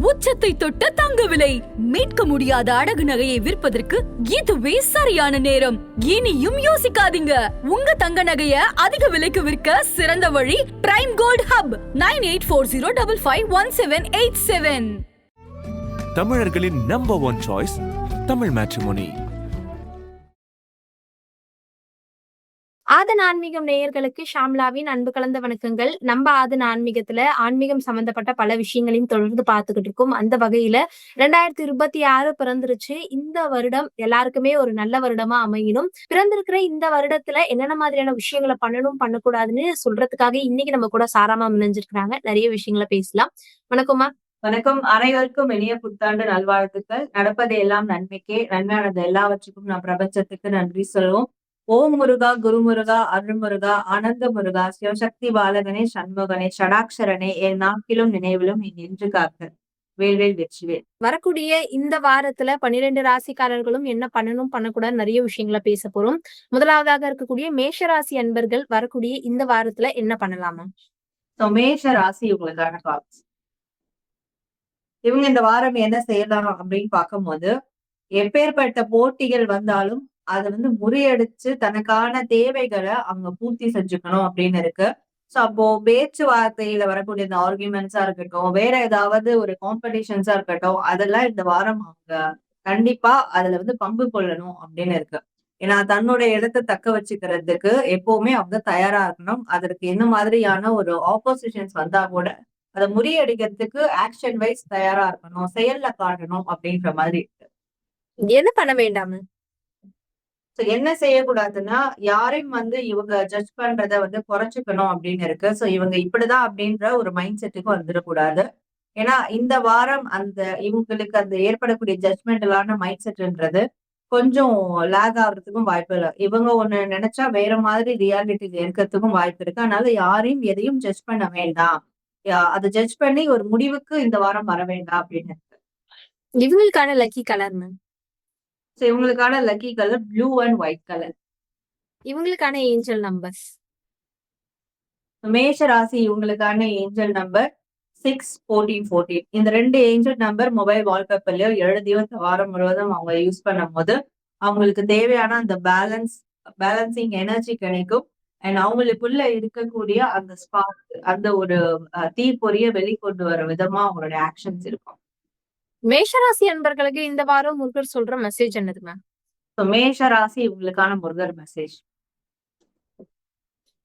உச்சத்தை தொட்ட தங்க விலை மீட்க முடியாத அடகு நகையை விற்பதற்கு இதுவே சரியான நேரம். இனியும் யோசிக்காதீங்க. உங்க தங்க நகைய அதிக விலைக்கு விற்க சிறந்த வழி prime gold hub nine eight four zero double five one seven eight seven. தமிழர்களின் number one choice Tamil matrimony Aadhan ஆன்மீகம் நேயர்களுக்கு ஷாம்லாவின் அன்பு கலந்த வணக்கங்கள். நம்ம ஆதன் ஆன்மீகத்துல ஆன்மீகம் சம்பந்தப்பட்ட பல விஷயங்களையும் தொடர்ந்து பார்த்துக்கிட்டு இருக்கோம். அந்த வகையில ரெண்டாயிரத்தி இருபத்தி ஆறு பிறந்துருச்சு. இந்த வருடம் எல்லாருக்குமே ஒரு நல்ல வருடமா அமையணும். பிறந்திருக்கிற இந்த வருடத்துல என்னென்ன மாதிரியான விஷயங்களை பண்ணணும் பண்ணக்கூடாதுன்னு சொல்றதுக்காக இன்னைக்கு நம்ம கூட சாராமா முனைஞ்சிருக்கிறாங்க. நிறைய விஷயங்களை பேசலாம். வணக்கம்மா வணக்கம். அனைவருக்கும் இனிய புத்தாண்டு நல்வாழ்த்துக்கள். நடப்பது எல்லாம் நன்மைக்கே. நன்மையானது எல்லாவற்றுக்கும் நான் பிரபஞ்சத்துக்கு நன்றி சொல்வோம் ஓம் முருகா குருமுருகா அருள்முருகா ஆனந்த முருகா சிவசக்தி பாலகனே சண்முகனே ஷடாக்ஷரனே என் நாக்கிலும் நினைவிலும் நின்று காக்க. வேல்வேல் வெற்றிவேல் வரக்கூடிய இந்த வாரத்துல பன்னிரெண்டு ராசிக்காரர்களும் என்ன பண்ணணும் பண்ணக்கூடாது நிறைய விஷயங்களை பேச போறோம். முதலாவதாக இருக்கக்கூடிய மேஷராசி அன்பர்கள் வரக்கூடிய இந்த வாரத்துல என்ன பண்ணலாமா? மேஷ ராசி உங்களுக்கான கால்ஸ் இவங்க இந்த வாரம் என்ன செய்யலாம் அப்படின்னு பார்க்கும்போது எப்பேற்பட்ட போட்டிகள் வந்தாலும் அதை வந்து முறியடிச்சு தனக்கான தேவைகளை அவங்க பூர்த்தி செஞ்சுக்கணும் அப்படின்னு இருக்கு. சோ அப்போ பேச்சுவார்த்தையில வரக்கூடிய இந்த ஆர்குமெண்ட்ஸா இருக்கட்டும் வேற ஏதாவது ஒரு காம்படிஷன்ஸா இருக்கட்டும் அதெல்லாம் இந்த வாரம் அவங்க கண்டிப்பா அதுல வந்து பங்கு கொள்ளணும் அப்படின்னு இருக்கு. ஏன்னா தன்னுடைய இடத்தை தக்க வச்சுக்கிறதுக்கு எப்பவுமே அவங்க தயாரா இருக்கணும். அதற்கு என்ன மாதிரியான ஒரு ஆப்போசிஷன்ஸ் வந்தா கூட அதை முறியடிக்கிறதுக்கு ஆக்ஷன் வைஸ் தயாரா இருக்கணும் செயல்ல காட்டணும் அப்படின்ற மாதிரி இருக்கு. என்ன பண்ண வேண்டாம்? சோ என்ன செய்யக்கூடாதுன்னா யாரையும் வந்து இவங்க ஜட்ஜ் பண்றத வந்து குறைச்சிக்கணும் அப்படின்னு இருக்கு. சோ இவங்க இப்படிதான் அப்படின்ற ஒரு மைண்ட் செட்டுக்கு வந்துடக்கூடாது. ஏன்னா இந்த வாரம் அந்த இவங்களுக்கு அந்த ஏற்படக்கூடிய ஜட்மெண்டலான மைண்ட் செட்டுன்றது கொஞ்சம் லேக் ஆகுறதுக்கும் வாய்ப்பு இல்லை. இவங்க ஒண்ணு நினைச்சா வேற மாதிரி ரியாலிட்டி இருக்கிறதுக்கும் வாய்ப்பு இருக்கு. அதனால யாரையும் எதையும் ஜட்ஜ் பண்ண வேண்டாம். யா- அதை ஜட்ஜ் பண்ணி ஒரு முடிவுக்கு இந்த வாரம் வர வேண்டாம் அப்படின்னு இருக்கு. இவங்களுக்கான லக்கி கலர் மேம் சோ இவங்களுக்கான lucky colour blue and white colour இவங்களுக்கான ஏஞ்சல் நம்பர்ஸ் மேஷ ராசி இவங்களுக்கான angel number six fourteen fourteen இந்த ரெண்டு ஏஞ்சல் நம்பர் மொபைல் வால்பேப்பர்லயோ எழுதியோ இந்த வாரம் முழுவதும் அவங்க யூஸ் பண்ணும் போது அவங்களுக்கு தேவையான அந்த பேலன்ஸ் பேலன்சிங் எனர்ஜி கிடைக்கும். அண்ட் அவங்களுக்குள்ள இருக்கக்கூடிய அந்த ஸ்பார்க் அந்த ஒரு அஹ், தீப்பொறிய வெளிக்கொண்டு வர விதமா அவங்களுடைய ஆக்ஷன்ஸ் இருக்கும். மேஷராசி அன்பர்களுக்கு இந்த வாரம் முருகர் சொல்ற மெசேஜ் என்னது மேம் மேஷராசி மேஷ ராசி இவங்களுக்கான முருகர் மெசேஜ்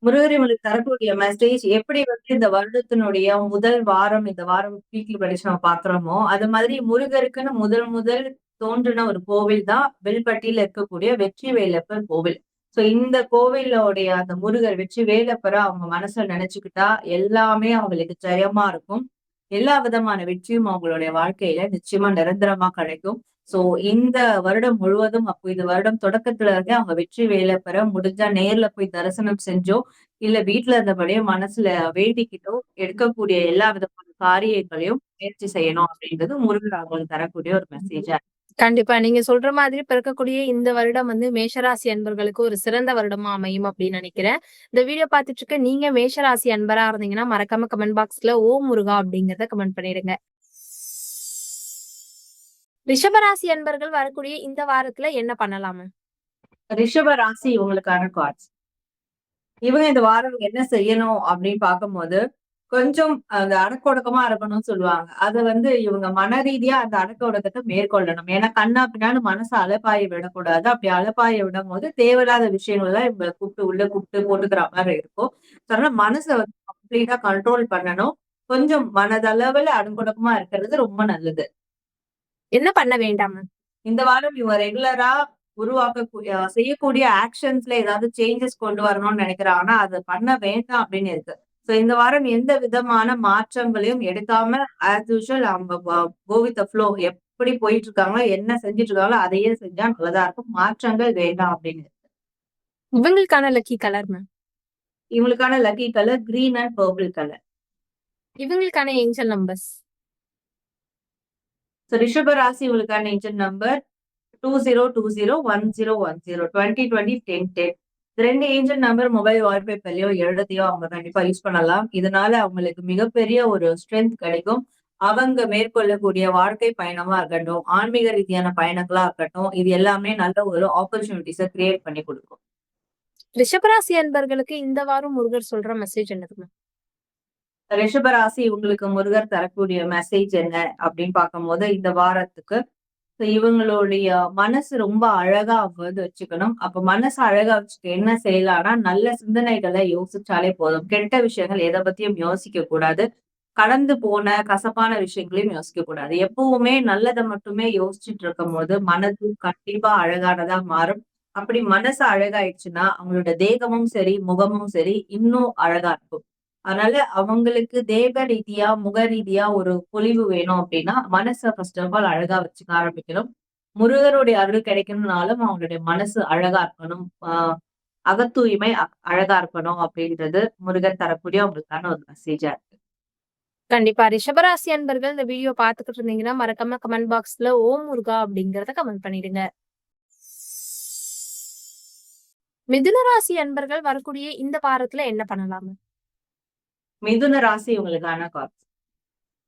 முருகர் இவங்களுக்கு தரக்கூடிய மெசேஜ் எப்படி வந்து இந்த வருடத்தினுடைய முதல் வாரம் இந்த வாரம் வீக்லி படிச்சு நம்ம பாக்குறோமோ அது மாதிரி முருகருக்குன்னு முதல் முதல் தோன்றின ஒரு கோவில் தான் வில்பட்டியில இருக்கக்கூடிய வெற்றி வேலப்பர் கோவில். சோ இந்த கோவிலோடைய அந்த முருகர் வெற்றி வேலப்பரை அவங்க மனசுல நினைச்சுக்கிட்டா எல்லாமே அவங்களுக்கு ஜெயமா இருக்கும். எல்லா விதமான வெற்றியும் அவங்களுடைய வாழ்க்கையில நிச்சயமா நிரந்தரமா கிடைக்கும். சோ இந்த வருடம் முழுவதும் அப்போ இந்த வருடம் தொடக்கத்துல இருந்தே அவங்க வெற்றி வேலை பெற முடிஞ்சா நேர்ல போய் தரிசனம் செஞ்சோ இல்ல வீட்டுல இருந்தபடியே மனசுல வேண்டிக்கிட்டோ எடுக்கக்கூடிய எல்லா விதமான காரியங்களையும் முயற்சி செய்யணும் அப்படின்றது முருகன் அவங்களுக்கு தரக்கூடிய ஒரு மெசேஜா கண்டிப்பா. நீங்க சொல்ற மாதிரி பிறக்கக்கூடிய இந்த வருடம் வந்து மேஷராசி அன்பர்களுக்கு ஒரு சிறந்த வருடமா அமையும் அப்படின்னு நினைக்கிறேன். இந்த வீடியோ பார்த்துட்டு இருக்க நீங்க மேஷராசி அன்பரா இருந்தீங்கன்னா மறக்காம கமெண்ட் பாக்ஸ்ல ஓ முருகா அப்படிங்கறத கமெண்ட் பண்ணிடுங்க. ரிஷபராசி அன்பர்கள் வரக்கூடிய இந்த வாரத்துல என்ன பண்ணலாமு? ரிஷப ராசி இவங்களுக்கான கார்ட்ஸ் இவங்க இந்த வாரம் என்ன செய்யணும் அப்படின்னு பார்க்கும்போது கொஞ்சம் அந்த அடக்க ஒடுக்கமா இருக்கணும்னு சொல்லுவாங்க. அதை வந்து இவங்க மன ரீதியா அந்த அடக்க ஒடுக்கத்தை மேற்கொள்ளணும். ஏன்னா கண்ணா பின்னான்னு மனசை அலப்பாய விடக்கூடாது. அப்படி அலப்பாய விடும் போது தேவையில்லாத விஷயங்கள் தான் இவங்க கூப்பிட்டு உள்ள கூப்பிட்டு போட்டுக்கிற மாதிரி இருக்கும். அதனால மனசை வந்து கம்ப்ளீட்டா கண்ட்ரோல் பண்ணணும். கொஞ்சம் மனதளவுல அடங்கொடக்கமா இருக்கிறது ரொம்ப நல்லது. என்ன பண்ண வேண்டாமா? இந்த வாரம் இவங்க ரெகுலரா உருவாக்கக்கூடிய செய்யக்கூடிய ஆக்ஷன்ஸ்ல ஏதாவது சேஞ்சஸ் கொண்டு வரணும்னு நினைக்கிறாங்க ஆனா அதை பண்ண வேண்டாம் அப்படின்னு இருக்கு. சோ இந்த வாரம் எந்த விதமான மாற்றங்களையும் எடுக்காம ஆஸ் யூஷுவல் அவங்க கோ வித் ஃப்ளோ எப்படி போயிட்டு இருக்காங்களோ என்ன செஞ்சுட்டு இருக்காங்களோ அதையே செஞ்சா நல்லதா இருக்கும். மாற்றங்கள் வேண்டாம் அப்படின்னு. இவங்களுக்கான லக்கி கலர் மேம் இவங்களுக்கான lucky colour green and purple colour இவங்களுக்கான ஏஞ்சல் நம்பர்ஸ் ஸோ ரிஷப ராசி இவங்களுக்கான angel number two zero two zero one zero one zero twenty twenty ten ten ரெண்டு ஏஞ்சல் நம்பர் மொபைல் வால்பேப்பர்லயோ எழுதத்தையோ அவங்க கண்டிப்பா யூஸ் பண்ணலாம் இதனால அவங்களுக்கு மிகப்பெரிய ஒரு ஸ்ட்ரென்த் கிடைக்கும் அவங்க மேற்கொள்ளக்கூடிய வாழ்க்கை பயணமா இருக்கட்டும், ஆன்மீக ரீதியான பயணங்களா இருக்கட்டும், இது எல்லாமே நல்ல ஒரு ஆப்பர்ச்சுனிட்டீஸ கிரியேட் பண்ணி குடுக்கும். ரிஷபராசி அன்பர்களுக்கு இந்த வாரம் முருகர் சொல்ற மெசேஜ் என்னதுங்க? ரிஷபராசி இவங்களுக்கு முருகர் தரக்கூடிய மெசேஜ் என்ன அப்படின்னு பார்க்கும்போது, இந்த வாரத்துக்கு இவங்களுடைய மனசு ரொம்ப அழகா அவங்க வந்து வச்சுக்கணும். அப்ப மனச அழகா வச்சுக்க என்ன செய்யலாம்னா, நல்ல சிந்தனைகளை யோசிச்சாலே போதும். கெட்ட விஷயங்கள் எத பத்தியும் யோசிக்க கூடாது. கடந்து போன கசப்பான விஷயங்களையும் யோசிக்க கூடாது. எப்பவுமே நல்லதை மட்டுமே யோசிச்சுட்டு இருக்கும்போது, மனது கண்டிப்பா அழகானதா மாறும். அப்படி மனசு அழகாயிடுச்சுன்னா, அவங்களோட தேகமும் சரி, முகமும் சரி இன்னும் அழகா இருக்கும். அதனால அவங்களுக்கு தேக ரீதியா, முக ரீதியா ஒரு பொலிவு வேணும் அப்படின்னா, மனச ஃபர்ஸ்ட் ஆஃப் ஆல் அழகா வச்சுக்க ஆரம்பிக்கணும். முருகருடைய அருள் கிடைக்கணும்னாலும் அவங்களுடைய மனசு அழகா இருக்கணும். ஆஹ் அகத்தூய்மை அ அழகா இருக்கணும் அப்படின்றது முருகர் தரக்கூடிய அவங்களுக்கான ஒரு மெசேஜா இருக்கு. கண்டிப்பா. ரிஷபராசி அன்பர்கள் இந்த வீடியோ பாத்துக்கிட்டு இருந்தீங்கன்னா, மறக்காம கமெண்ட் பாக்ஸ்ல ஓம் முருகா அப்படிங்கறத கமெண்ட் பண்ணிடுங்க. மிதுன ராசி அன்பர்கள் வரக்கூடிய இந்த வாரத்துல என்ன பண்ணலாங்க? மிதுன ராசி உங்களுக்கான கார்ட்ஸ்.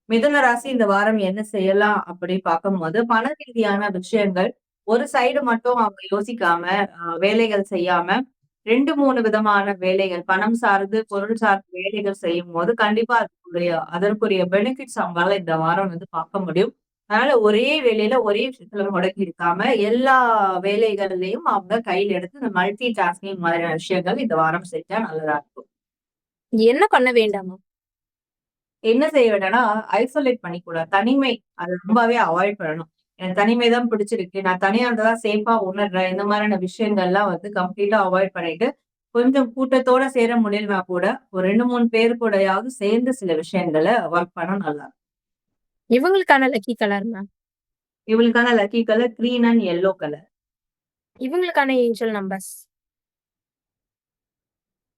மிதுன ராசி இந்த வாரம் என்ன செய்யலாம் அப்படி பார்க்கும்போது, பண ரீதியான விஷயங்கள் ஒரு சைடு மட்டும் அவங்க யோசிக்காம, வேலைகள் செய்யாம 2, 3 விதமான வேலைகள் பணம் சார்ந்து, பொருள் சார்ந்த வேலைகள் செய்யும் போது கண்டிப்பா அதுக்குரிய அதற்குரிய பெனிஃபிட்ஸ் அவங்களால இந்த வாரம் வந்து பார்க்க முடியும். அதனால ஒரே வேலையில ஒரே விஷயத்துல முடக்கி இருக்காம, எல்லா வேலைகள்லயும் அவங்க கையில் எடுத்து இந்த மல்டி டாஸ்கிங் மாதிரியான விஷயங்கள் இந்த வாரம் செஞ்சா நல்லதா இருக்கும். என்ன பண்ண வேண்டாமா? என்ன செய்ய வேண்டாம்னா, ஐசோலேட் பண்ணிக்கூடாது. தனிமை அது ரொம்பவே அவாய்ட் பண்ணணும். எனக்கு தனிமை தான் பிடிச்சிருக்கு. நான் தனியா இருந்தா தான் சேஃபா உணர்றேன். இந்த மாதிரியான விஷயங்கள்லாம் வந்து கம்ப்ளீட்டா அவாய்ட் பண்ணிட்டு, கொஞ்சம் கூட்டத்தோட சேர முடியலனா கூட, ஒரு 2, 3 பேர் கூடயாவது சேர்ந்து சில விஷயங்கள ஒர்க் பண்ணா நல்லா இருக்கும். இவங்களுக்கான லக்கி கலர் மேம். இவங்களுக்கான lucky colour green and yellow colour. இவங்களுக்கான ஏஞ்சல் நம்பர்ஸ்.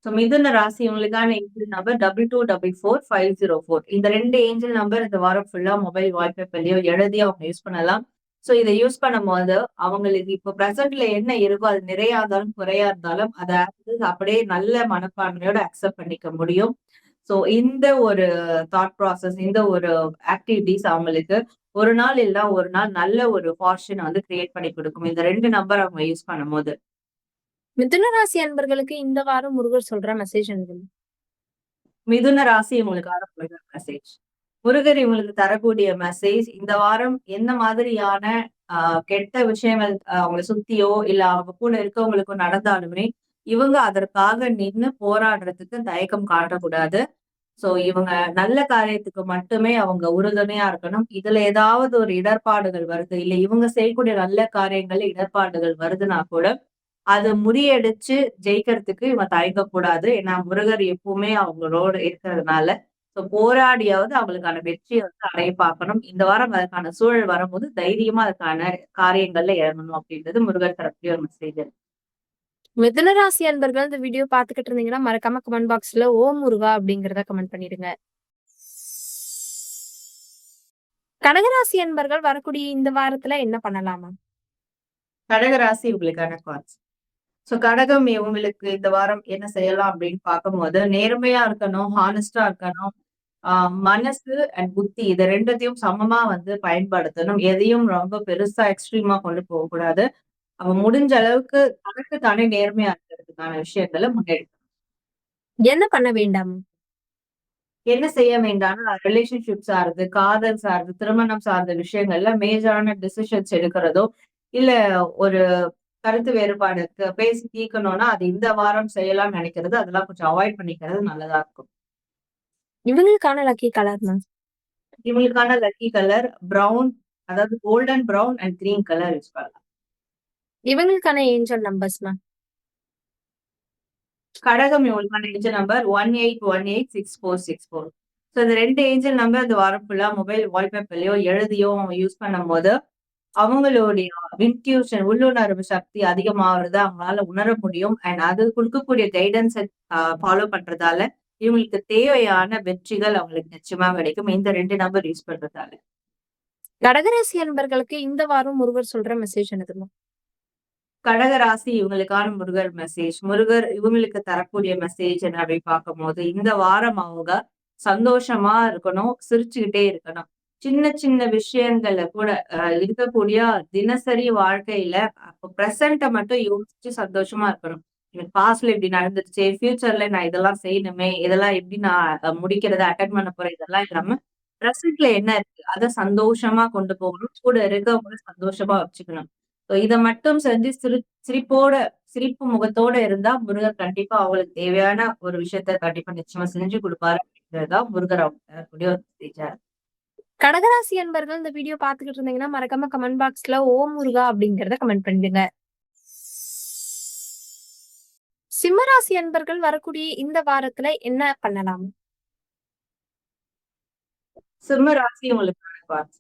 ஸோ மிதுன ராசிவங்களுக்கான ஏஞ்சல் நம்பர் 22444504 இந்த ரெண்டு ஏஞ்சல் நம்பர் இந்த வாரம் ஃபுல்லா மொபைல் வால்பேப்பர்லயோ எழுதி அவங்க யூஸ் பண்ணலாம். ஸோ இத யூஸ் பண்ணும்போது, அவங்களுக்கு இப்போ ப்ரெசென்ட்ல என்ன இருக்கோ அது நிறையா இருந்தாலும், குறையா இருந்தாலும், அதை அப்படியே நல்ல மனப்பான்மையோட அக்செப்ட் பண்ணிக்க முடியும். ஸோ இந்த ஒரு தாட் ப்ராசஸ் இந்த ஒரு ஆக்டிவிட்டீஸ் அவங்களுக்கு ஒரு நாள் இல்ல ஒரு நாள் நல்ல ஒரு ஃபார்ச்சூன வந்து கிரியேட் பண்ணி கொடுக்கும் இந்த ரெண்டு நம்பர் அவங்க யூஸ் பண்ணும்போது. மிதுன ராசி அன்பர்களுக்கு இந்த வாரம் முருகர் சொல்ற மெசேஜ் என்னதுங்க? மிதுன ராசி இவங்களுக்கான முருகர் மெசேஜ். முருகர் இவங்களுக்கு தரக்கூடிய மெசேஜ் இந்த வாரம் எந்த மாதிரியான ஆஹ் கெட்ட விஷயங்கள் அவங்களை அவங்கள சுத்தியோ, இல்ல அவங்க கூட இருக்கவங்களுக்கோ நடந்தாலுமே, இவங்க அதற்காக நின்னு போராடுறதுக்கு தயக்கம் காட்டக்கூடாது. சோ இவங்க நல்ல காரியத்துக்கு மட்டுமே அவங்க உறுதுணையா இருக்கணும். இதுல ஏதாவது ஒரு இடர்பாடுகள் வருது, இல்ல இவங்க செய்யக்கூடிய நல்ல காரியங்கள்ல இடர்பாடுகள் வருதுன்னா கூட, அத முறியடிச்சு ஜெயிக்கிறதுக்கு இவங்க தயங்கக்கூடாது. ஏன்னா முருகர் எப்பவுமே அவங்களோட இருக்கிறதுனால, ஸோ போராடியாவது அவங்களுக்கான வெற்றிய வந்து அடைய பார்க்கணும். இந்த வாரம் அதற்கான சூழல் வரும்போது தைரியமா அதுக்கான காரியங்கள்ல இறங்கணும் அப்படின்றது முருகர் தரக்கூடிய ஒரு மெசேஜ். மிதுன ராசி அன்பர்கள் இந்த வீடியோ பார்த்துக்கிட்டு இருந்தீங்கன்னா, மறக்காம கமெண்ட் பாக்ஸ்ல ஓம் முருகா அப்படிங்கிறத கமெண்ட் பண்ணிடுங்க. கடகராசி அன்பர்கள் வரக்கூடிய இந்த வாரத்துல என்ன பண்ணலாமா? கடக ராசி உங்களுக்கான கார்ட்ஸ். ஸோ கடகம் இவங்களுக்கு இந்த வாரம் என்ன செய்யலாம் அப்படின்னு பார்க்கும்போது, நேர்மையா இருக்கணும், ஹானஸ்ட்டா இருக்கணும். ஆ மனசு அண்ட் புத்தி இத 2த்தையும் சமமா வந்து பயன்படுத்தணும். எதையும் ரொம்ப பெருசா எக்ஸ்ட்ரீமா கொண்டு போகக்கூடாது. அவ முடிஞ்ச அளவுக்கு தனக்கு தானே நேர்மையா இருக்கிறதுக்கான விஷயங்கள முன்னெடுக்கணும். என்ன பண்ண வேண்டாமா? என்ன செய்ய வேண்டாம்னா, ரிலேஷன்ஷிப் சார்ந்து, காதல் சார்ந்து, திருமணம் சார்ந்த விஷயங்கள்ல மேஜரான டிசிஷன்ஸ் எடுக்கிறதோ, இல்ல ஒரு கருத்து வேறுபாடு பேசி தீர்க்கணும்னா, அது இந்த வாரம் செய்யலாம்னு நினைக்கிறது, அதெல்லாம் கொஞ்சம் அவாய்ட் பண்ணிக்கிறது நல்லதா இருக்கும். இவங்களுக்கான லக்கி கலர் மேம். இவங்களுக்கான லக்கி கலர் பிரவுன் அதாவது golden brown and green colour use பண்ணலாம். இவங்களுக்கான ஏஞ்சல் நம்பர்ஸ் மேம். கடகம் இவங்களுக்கான ஏஞ்சல் நம்பர் 18186464. ஸோ இந்த 2 ஏஞ்சல் நம்பர் இந்த வாரம் ஃபுல்லா மொபைல் வால்பேப்பர்லயோ எழுதியோ யூஸ் பண்ணும்போது, அவங்களுடைய இன்ட்யூஷன் உள்ளுணர்வு சக்தி அதிகமாகுறத அவங்களால உணர முடியும். அண்ட் அது குடுக்கக்கூடிய கைடன்ஸ ஃபாலோ பண்றதால, இவங்களுக்கு தேவையான வெற்றிகள் அவங்களுக்கு நிச்சயமா கிடைக்கும். இந்த 2 நம்பர் யூஸ் பண்றதால. கடகராசி அன்பர்களுக்கு இந்த வாரம் முருகர் சொல்ற மெசேஜ் என்னதுங்க? கடக ராசி இவங்களுக்கான முருகர் மெசேஜ். முருகர் இவங்களுக்கு தரக்கூடிய மெசேஜ் என்ன அப்படின்னு பார்க்கும்போது, இந்த வாரம் அவங்க சந்தோஷமா இருக்கணும், சிரிச்சுக்கிட்டே இருக்கணும். சின்ன சின்ன விஷயங்கள்ல கூட அஹ், இருக்கக்கூடிய தினசரி வாழ்க்கையில அப்போ ப்ரெசண்ட்டை மட்டும் யோசிச்சு சந்தோஷமா இருக்கணும் எனக்கு பாஸ்ட்ல இப்படி நடந்துருச்சு ஃபியூச்சர்ல நான் இதெல்லாம் செய்யணுமே இதெல்லாம் எப்படி நான் முடிக்கிறத அட்டன் பண்ண போறேன் இதெல்லாம் இல்லாம ப்ரெசென்ட்ல என்ன இருக்கு அதை சந்தோஷமா கொண்டு போகணும் கூட இருக்கவங்க சந்தோஷமா வச்சுக்கணும் ஸோ இதை மட்டும் செஞ்சு சிரி சிரிப்போட சிரிப்பு முகத்தோட இருந்தா முருகர் கண்டிப்பா அவங்களுக்கு தேவையான ஒரு விஷயத்த கண்டிப்பா நிச்சயமா செஞ்சு கொடுப்பாரு அப்படின்றதுதான் முருகர் அவங்க தரக்கூடிய ஒரு. கடகராசி அன்பர்கள் இந்த வீடியோ பார்த்துக்கிட்டு இருந்தீங்கன்னா மறக்காம கமெண்ட் பாக்ஸ்ல ஓ முருகா அப்படிங்கறத கமெண்ட் பண்ணிடுங்க. சிம்மராசி அன்பர்கள் வரக்கூடிய இந்த வாரத்துல என்ன பண்ணலாம்? சிம்ம ராசி சிம்மராசி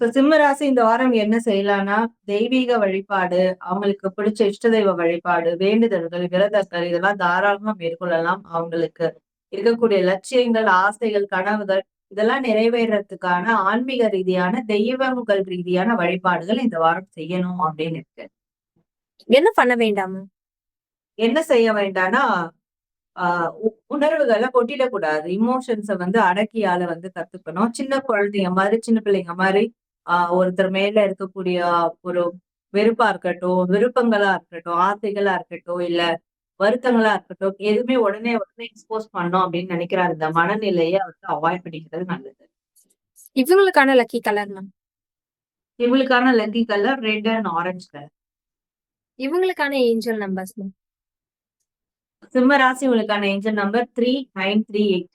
ஸோ சிம்ம ராசி இந்த வாரம் என்ன செய்யலாம்னா தெய்வீக வழிபாடு அவங்களுக்கு பிடிச்ச இஷ்ட தெய்வ வழிபாடு வேண்டுதல்கள் விரதங்கள் இதெல்லாம் தாராளமா மேற்கொள்ளலாம் அவங்களுக்கு. இருக்கக்கூடிய லட்சியங்கள் ஆசைகள் கனவுகள் இதெல்லாம் நிறைவேறதுக்கான ஆன்மீக ரீதியான தெய்வங்கள் ரீதியான வழிபாடுகள் இந்த வாரம் செய்யணும் அப்படின்னு இருக்கு. என்ன பண்ண வேண்டாமா? என்ன செய்ய வேண்டாம்னா ஆஹ் உணர்வுகளை கொட்டிடக்கூடாது இமோஷன்ஸை வந்து அடக்கியால வந்து கத்துக்கணும். சின்ன குழந்தைங்க மாதிரி சின்ன பிள்ளைங்க மாதிரி ஆஹ் ஒருத்தர் மேல இருக்கக்கூடிய ஒரு வெறுப்பா இருக்கட்டும் விருப்பங்களா இருக்கட்டும் ஆசைகளா இருக்கட்டும் இல்ல வருத்தங்களா இருக்கட்டும் எதுவுமே உடனே உடனே எக்ஸ்போஸ் பண்ணோம் அப்படின்னு நினைக்கிற அந்த மனநிலையை வந்து அவாய்ட் பண்ணிக்கிறது நல்லது. இவங்களுக்கான லக்கி கலர் மேம் இவங்களுக்கான lucky colour red and orange colour இவங்களுக்கான ஏஞ்சல் நம்பர்ஸ் மேம் சிம்ம ராசி உங்களுக்கான angel number three nine three eight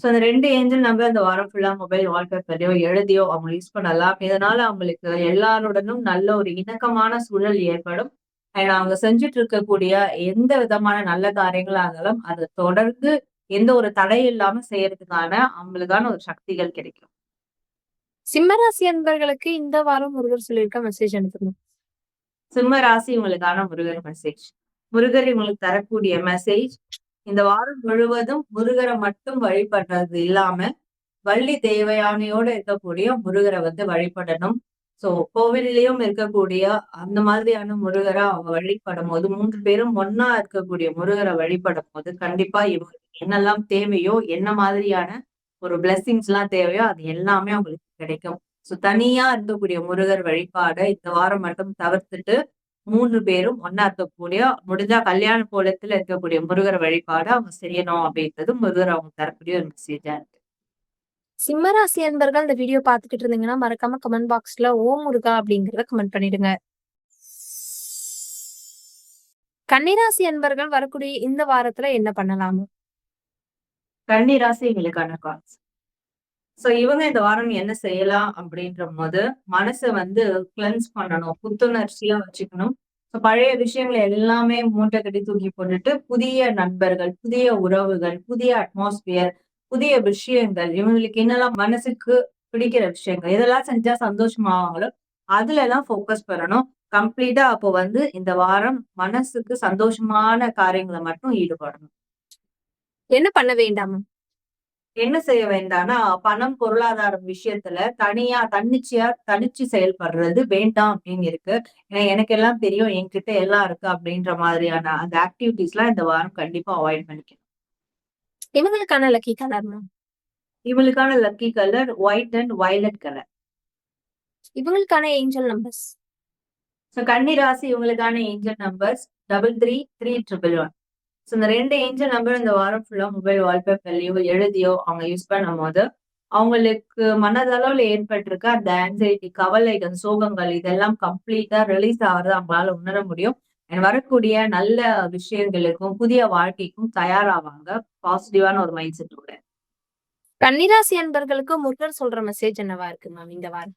so அந்த ரெண்டு ஏஞ்சல் நம்பர் அந்த வாரம் ஃபுல்லா மொபைல் வால்பேப்பரையோ எழுதியோ அவங்க யூஸ் பண்ணலாம். இதனால அவங்களுக்கு எல்லாருடனும் நல்ல ஒரு இணக்கமான சூழல் ஏற்படும். அண்ட் அவங்க செஞ்சுட்டு இருக்கக்கூடிய எந்த விதமான நல்ல காரியங்களா இருந்தாலும் அதை தொடர்ந்து எந்த ஒரு தடை இல்லாம செய்யறதுக்கான அவங்களுக்கான ஒரு சக்திகள் கிடைக்கும். சிம்மராசி அன்பர்களுக்கு இந்த வாரம் முருகர் சொல்லியிருக்க மெசேஜ் அனுப்பணும் சிம்ம ராசி உங்களுக்கான முருகர் மெசேஜ் முருகர் உங்களுக்கு தரக்கூடிய மெசேஜ் இந்த வாரம் முழுவதும் முருகரை மட்டும் வழிபடுறது இல்லாம வள்ளி தேவையானையோட இருக்கக்கூடிய முருகரை வந்து வழிபடணும். சோ கோவிலையும் இருக்கக்கூடிய அந்த மாதிரியான முருகரை அவங்க வழிபடும் போது மூன்று பேரும் ஒன்னா இருக்கக்கூடிய முருகரை வழிபடும் போது கண்டிப்பா இவங்களுக்கு என்னெல்லாம் தேவையோ என்ன மாதிரியான ஒரு பிளெஸிங்ஸ் எல்லாம் தேவையோ அது எல்லாமே அவங்களுக்கு கிடைக்கும். சோ தனியா இருக்கக்கூடிய முருகர் வழிபாடை இந்த வாரம் மட்டும் தவிர்த்துட்டு மூன்று பேரும் ஒன்னா இருக்கக்கூடிய முடிஞ்சா கல்யாண கோலத்துல இருக்கக்கூடிய முருகர் வழிபாடு அவங்க செய்யணும் அப்படின்றது முருகர் அவங்க தரக்கூடிய ஒரு மெசேஜா இருக்கு. சிம்மராசி அன்பர்கள் இந்த வீடியோ பார்த்துக்கிட்டு இருந்தீங்கன்னா மறக்காம கமெண்ட் பாக்ஸ்ல ஓம் முருகா அப்படிங்கறத கமெண்ட் பண்ணிடுங்க. கன்னிராசி அன்பர்கள் வரக்கூடிய இந்த வாரத்துல என்ன பண்ணலாம்? கன்னிராசி எங்களுக்கான கால்ஸ் சோ இவங்க இந்த வாரம் என்ன செய்யலாம் அப்படின்ற போது மனசை வந்து கிளென்ஸ் பண்ணணும் புத்துணர்ச்சியா வச்சுக்கணும். ஸோ பழைய விஷயங்களை எல்லாமே மூட்டை கட்டி தூக்கி போட்டுட்டு புதிய நண்பர்கள் புதிய உறவுகள் புதிய அட்மாஸ்பியர் புதிய விஷயங்கள் இவங்களுக்கு என்னெல்லாம் மனசுக்கு பிடிக்கிற விஷயங்கள் இதெல்லாம் செஞ்சா சந்தோஷமாவாங்களோ அதுல எல்லாம் ஃபோக்கஸ் பண்ணணும். கம்ப்ளீட்டா அப்போ வந்து இந்த வாரம் மனசுக்கு சந்தோஷமான காரியங்களை மட்டும் ஈடுபடணும். என்ன பண்ண வேண்டாமா? என்ன செய்ய வேண்டாம்னா பணம் பொருளாதாரம் விஷயத்துல தனியா தன்னிச்சையா தனிச்சு செயல்படுறது வேண்டாம் அப்படின்னு இருக்கு. ஏன்னா எனக்கு எல்லாம் தெரியும் என்கிட்ட எல்லாம் இருக்கு அப்படின்ற மாதிரியான அந்த ஆக்டிவிட்டிஸ் எல்லாம் இந்த வாரம் கண்டிப்பா அவாய்ட் பண்ணிக்கணும். இவங்களுக்கான லக்கி கலர் மேம் இவங்களுக்கான lucky colour white and violet colour இவங்களுக்கான ஏஞ்சல் நம்பர்ஸ் ஸோ கன்னி ராசி இவங்களுக்கான angel numbers double three three triple one so இந்த ரெண்டு ஏஞ்சல் நம்பர் இந்த வாரம் ஃபுல்லா மொபைல் வால்பேப்பர்லயோ எழுதியோ அவங்க யூஸ் பண்ணும் போது அவங்களுக்கு மனதளவுல ஏற்பட்டிருக்க அந்த ஆன்சைட்டி கவலைகள் சோகங்கள் இதெல்லாம் கம்ப்ளீட்டா ரிலீஸ் ஆகுறது அவங்களால உணர முடியும். வரக்கூடிய நல்ல விஷயங்களுக்கும் புதிய வாழ்க்கைக்கும் தயாராவாங்க. பாசிட்டிவான ஒரு மைண்ட் செட்டோட கன்னிராசி அன்பர்களுக்கு முருகர் சொல்ற மெசேஜ் என்னவா இருக்கு மேம் இந்த வாரம்?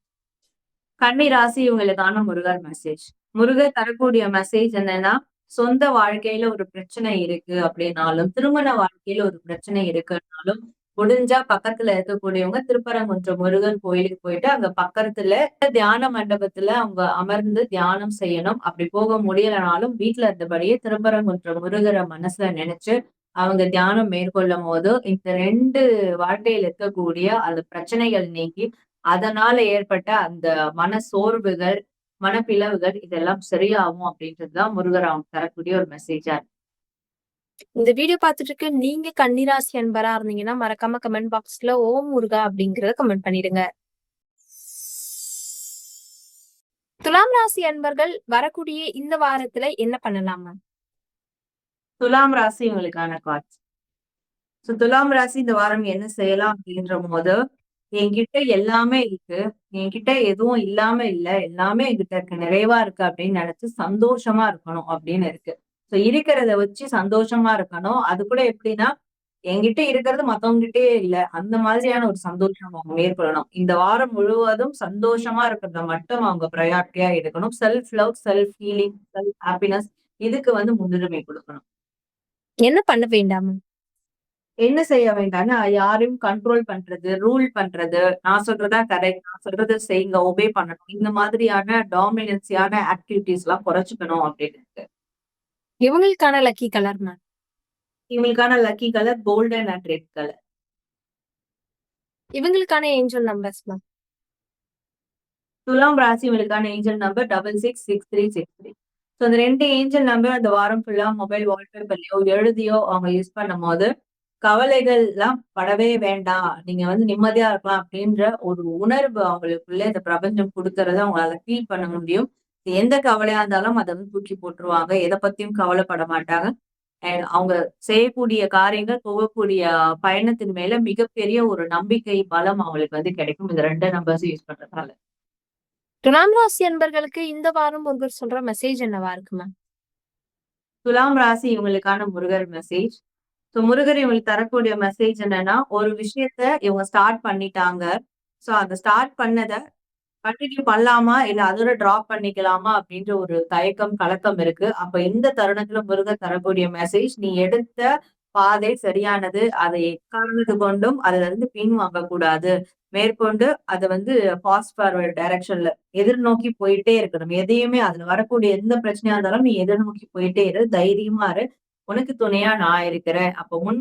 கன்னி ராசி இவங்களுக்கான முருகர் மெசேஜ் முருகர் தரக்கூடிய மெசேஜ் என்னன்னா சொந்த வாழ்க்கையில ஒரு பிரச்சனை இருக்கு அப்படின்னாலும் திருமண வாழ்க்கையில ஒரு பிரச்சனை இருக்குன்னாலும் முடிஞ்சா பக்கத்துல இருக்கக்கூடியவங்க திருப்பரங்குன்றம் முருகன் கோயிலுக்கு போயிட்டு அங்க பக்கத்துல தியான மண்டபத்துல அவங்க அமர்ந்து தியானம் செய்யணும். அப்படி போக முடியலனாலும் வீட்டுல இருந்தபடியே திருப்பரங்குன்றம் முருகரை மனசுல நினைச்சு அவங்க தியானம் மேற்கொள்ளும் போது இந்த ரெண்டு வாழ்க்கையில் இருக்கக்கூடிய அந்த பிரச்சனைகள் நீங்கி அதனால ஏற்பட்ட அந்த மன சோர்வுகள் மனப்பிளவுகள் இதெல்லாம் சரியாகும் அப்படின்றதுதான் முருகர் அவங்க தரக்கூடிய ஒரு மெசேஜா இருக்கு. இந்த வீடியோ பார்த்துட்டு இருக்க நீங்க கன்னிராசி அன்பரா இருந்தீங்கன்னா மறக்காம கமெண்ட் பாக்ஸ்ல ஓம் முருகா அப்படிங்கறத கமெண்ட் பண்ணிடுங்க. துலாம் ராசி அன்பர்கள் வரக்கூடிய இந்த வாரத்துல என்ன பண்ணலாமா துலாம் ராசி உங்களுக்கான காட்சி. ஸோ துலாம் ராசி இந்த வாரம் என்ன செய்யலாம் அப்படின்ற போது என்கிட்ட எல்லாமே இருக்கு. என்கிட்ட எதுவும் இல்லாம இல்ல. எல்லாமே என்கிட்ட இருக்கு. நிறைவா இருக்கு அப்படின்னு நினைச்சு சந்தோஷமா இருக்கணும் அப்படின்னு இருக்கு. சோ இருக்கிறத வச்சு சந்தோஷமா இருக்கணும். அது கூட எப்படின்னா என்கிட்ட இருக்கிறது மத்தவங்ககிட்டே இல்ல. அந்த மாதிரியான ஒரு சந்தோஷம் அவங்க மேற்கொள்ளணும். இந்த வாரம் முழுவதும் சந்தோஷமா இருக்கிறத மட்டும் அவங்க ப்ரையாரிட்டியா எடுக்கணும். Self love self healing self happiness இதுக்கு வந்து முன்னுரிமை கொடுக்கணும். என்ன பண்ண வேண்டாம்? என்ன செய்ய வேண்டாம்னா யாரையும் கண்ட்ரோல் பண்றது ரூல் பண்றது. நான் சொல்றதா கரெக்ட் நான் சொல்றதை செய்யுங்க ஒபே பண்ணணும். இந்த மாதிரியான டாமினன்சியான ஆக்டிவிட்டிஸ் எல்லாம் குறைச்சுக்கணும் அப்படின்னு. இவங்களுக்கான லக்கி கலர் மேம் இவங்களுக்கான lucky colour golden and red colour இவங்களுக்கான ஏஞ்சல் நம்பர்ஸ் மேம் துலாம் ராசி இவங்களுக்கான angel number double six six three six three so அந்த ரெண்டு ஏஞ்சல் நம்பர் அந்த வாரம் ஃபுல்லா மொபைல் வால்பேப்பர்லயோ எழுதியோ அவங்க யூஸ் பண்ணும் போது கவலைகள் எல்லாம் படவே வேண்டாம். நீங்க வந்து நிம்மதியா இருக்கலாம் அப்படின்ற ஒரு உணர்வு அவங்களுக்குள்ள இந்த பிரபஞ்சம் கொடுக்கறத அவங்களால ஃபீல் பண்ண முடியும். எந்த கவலையா இருந்தாலும் அதை வந்து தூக்கி போட்டுருவாங்க. எதை பத்தியும் கவலைப்பட மாட்டாங்க. அண்ட் அவங்க செய்யக்கூடிய காரியங்கள் போகக்கூடிய பயணத்தின் மேல மிகப்பெரிய ஒரு நம்பிக்கை பலம் அவங்களுக்கு வந்து கிடைக்கும். இந்த ரெண்டு நம்பர்ஸ் யூஸ் பண்றதால துலாம் ராசி அன்பர்களுக்கு இந்த வாரம் முருகர் சொல்ற மெசேஜ் என்னவா இருக்கு மேம் துலாம் ராசி இவங்களுக்கான முருகர் மெசேஜ் ஸோ முருகர் இவங்களுக்கு தரக்கூடிய மெசேஜ் என்னன்னா ஒரு விஷயத்த இவங்க ஸ்டார்ட் பண்ணிட்டாங்க. ஸோ அந்த ஸ்டார்ட் பண்ணதை கண்டினியூ பண்ணலாமா? இல்ல அதோட டிராப் பண்ணிக்கலாமா? அப்படின்ற ஒரு தயக்கம் கலக்கம் இருக்கு. அப்ப இந்த தருணத்துல முருகன் தரக்கூடிய மெசேஜ் நீ எடுத்த பாதை சரியானது. அதை எக்காரணத்து கொண்டும் அதுல இருந்து பின் வாங்க கூடாது மேற்கொண்டு அதை வந்து ஃபாஸ்ட் ஃபார்வர்ட் டைரக்ஷன்ல எதிர்நோக்கி போயிட்டே இருக்கணும். எதையுமே அதுல வரக்கூடிய எந்த பிரச்சனையா இருந்தாலும் நீ எதிர்நோக்கி போயிட்டே இரு. தைரியமா இரு. உனக்கு துணையா நான் இருக்கிறேன். அப்ப முன்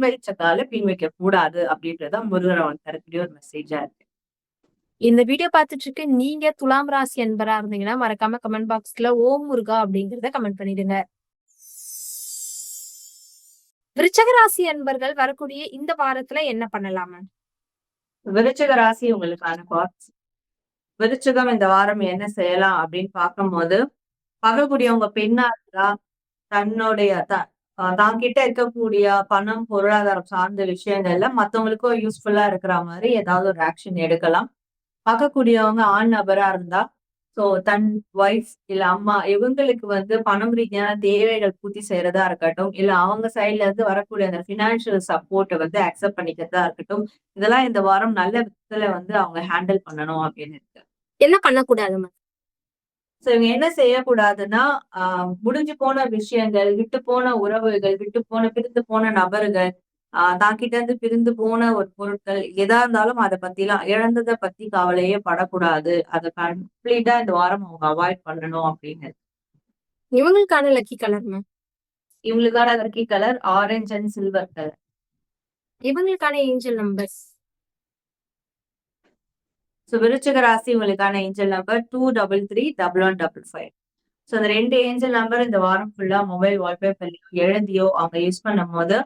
பின் வைக்க கூடாது அப்படின்றதான் முருகன் அவன் தரக்கூடிய ஒரு மெசேஜா இருக்கு. இந்த வீடியோ பார்த்துட்டு இருக்கு நீங்க துலாம் ராசி என்பரா இருந்தீங்கன்னா மறக்காம கமெண்ட் பாக்ஸ்ல ஓம் முருகா அப்படிங்கறத கமெண்ட் பண்ணிடுங்க. விருச்சக ராசி அன்பர்கள் வரக்கூடிய இந்த வாரத்துல என்ன பண்ணலாம்? விருச்சக ராசி உங்களுக்கான பாக்ஸ் விருச்சகம் இந்த வாரம் என்ன செய்யலாம் அப்படின்னு பார்க்கும்போது பார்க்கக்கூடியவங்க பெண்ணா இருந்தா தன்னுடைய தான் கிட்ட இருக்கக்கூடிய பணம் பொருளாதாரம் சார்ந்த விஷயங்கள்ல மத்தவங்களுக்கும் யூஸ்ஃபுல்லா இருக்கிற மாதிரி ஏதாவது ஒரு ஆக்ஷன் எடுக்கலாம். பார்க்கக்கூடியவங்க ஆண் நபரா இருந்தா சோ தன் ஒய்ஃப் இல்ல அம்மா இவங்களுக்கு வந்து பணம் ரீதியான தேவைகள் பூர்த்தி செய்யறதா இருக்கட்டும் இல்ல அவங்க சைட்ல இருந்து வரக்கூடிய அந்த பினான்சியல் சப்போர்ட்டை வந்து அக்செப்ட் பண்ணிக்கிறதா இருக்கட்டும் இதெல்லாம் இந்த வாரம் நல்ல விதத்துல வந்து அவங்க ஹேண்டில் பண்ணணும் அப்படின்னு இருக்கு. என்ன பண்ணக்கூடாது சோ இவங்க என்ன செய்யக்கூடாதுன்னா முடிஞ்சு போன விஷயங்கள் விட்டு போன உறவுகள் விட்டு போன பிரிந்து போன நபர்கள் ஆஹ் தான் கிட்ட இருந்து பிரிந்து போன ஒரு பொருட்கள் எதா இருந்தாலும் அதை பத்தி எல்லாம் இழந்ததை பத்தி கவலையே படக்கூடாது. அதை கம்ப்ளீட்டா இந்த வாரம் அவங்க அவாய்ட் பண்ணணும் அப்படின்னு. இவங்களுக்கான லக்கி கலர் மேம். இவங்களுக்கான lucky colour orange and silver colour. இவங்களுக்கான ஏஞ்சல் நம்பர்ஸ். ஸோ விருச்சிக ராசி உங்களுக்கான angel number two double three double one double five. So அந்த ரெண்டு ஏஞ்சல் நம்பர் இந்த வாரம் ஃபுல்லா மொபைல் வால்பேப்பர்லயோ எழுதியோ அவங்க யூஸ் பண்ணும் போது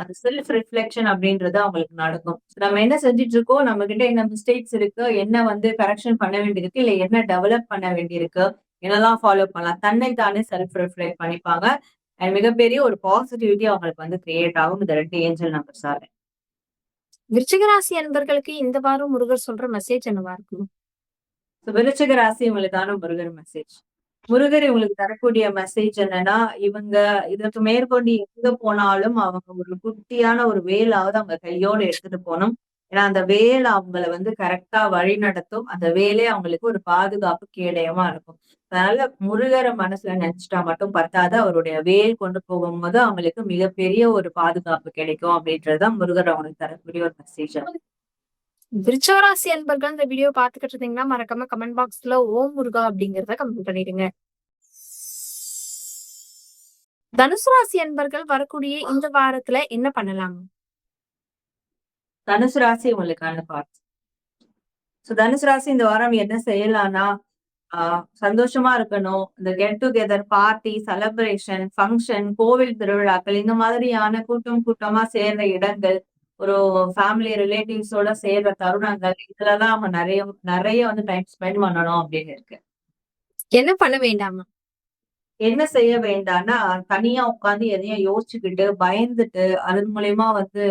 அந்த செல்ஃப் ரிஃப்ளெக்ஷன் அப்படின்றது அவங்களுக்கு நடக்கும். நம்ம என்ன செஞ்சுட்டு இருக்கோம் நம்ம கிட்ட என்ன மிஸ்டேக்ஸ் இருக்கு என்ன வந்து கரெக்ஷன் பண்ண வேண்டியிருக்கு இல்ல என்ன டெவலப் பண்ண வேண்டியிருக்கு என்னெல்லாம் ஃபாலோ பண்ணலாம் தன்னை தானே செல்ஃப் ரிஃப்ளெக்ட் பண்ணிப்பாங்க. அண்ட் மிகப்பெரிய ஒரு பாசிட்டிவிட்டி அவங்களுக்கு வந்து கிரியேட் ஆகும். இந்த ரெண்டு ஏஞ்சல் நம்பர்ஸால விருச்சிக ராசி அன்பர்களுக்கு இந்த வாரம் முருகர் சொல்ற மெசேஜ் என்னவா இருக்கும்? விருச்சிக ராசி உங்களுக்கான முருகர் மெசேஜ் முருகர் இவங்களுக்கு தரக்கூடிய மெசேஜ் என்னன்னா இவங்க இதற்கு மேற்கொண்டு எங்க போனாலும் அவங்க ஒரு குட்டியான ஒரு வேலாவது அவங்க கையோடு எடுத்துட்டு போகணும். ஏன்னா அந்த வேல் அவங்கள வந்து கரெக்டா வழி நடத்தும். அந்த வேலே அவங்களுக்கு ஒரு பாதுகாப்பு கேடயமா இருக்கும். அதனால முருகரை மனசுல நினைச்சிட்டா மட்டும் பத்தாது. அவருடைய வேல் கொண்டு போகும்போது அவங்களுக்கு மிகப்பெரிய ஒரு பாதுகாப்பு கிடைக்கும் அப்படின்றதுதான் முருகர் அவங்களுக்கு தரக்கூடிய ஒரு மெசேஜ் விருச்சவராசி அன்பர்கள் இந்த வீடியோ பாத்துக்கிட்டு இருந்தீங்கன்னா மறக்காம கமெண்ட் பாக்ஸ்ல ஓம் முருகா அப்படிங்கறத கமெண்ட் பண்ணிடுங்க. தனுசு ராசி அன்பர்கள் வரக்கூடிய இந்த வாரத்துல என்ன பண்ணலாம்? தனுசு ராசி உங்களுக்கான பார்த்து சோ தனுசு ராசி இந்த வாரம் என்ன செய்யலாம்னா ஆஹ் சந்தோஷமா இருக்கணும். இந்த get together party celebration function கோவில் திருவிழாக்கள் இந்த மாதிரியான கூட்டம் கூட்டமா சேர்ந்த இடங்கள் ஒரு ஃபேமிலி ரிலேட்டிவ்ஸோட சேர்ற தருணங்கள் இதுலலாம் அவங்க நிறைய நிறைய வந்து டைம் ஸ்பெண்ட் பண்ணணும் அப்படின்னு இருக்கு. என்ன பண்ண வேண்டாமா? என்ன செய்ய வேண்டாம்னா தனியா உட்கார்ந்து எதையும் யோசிச்சுக்கிட்டு பயந்துட்டு அதன் மூலியமா வந்து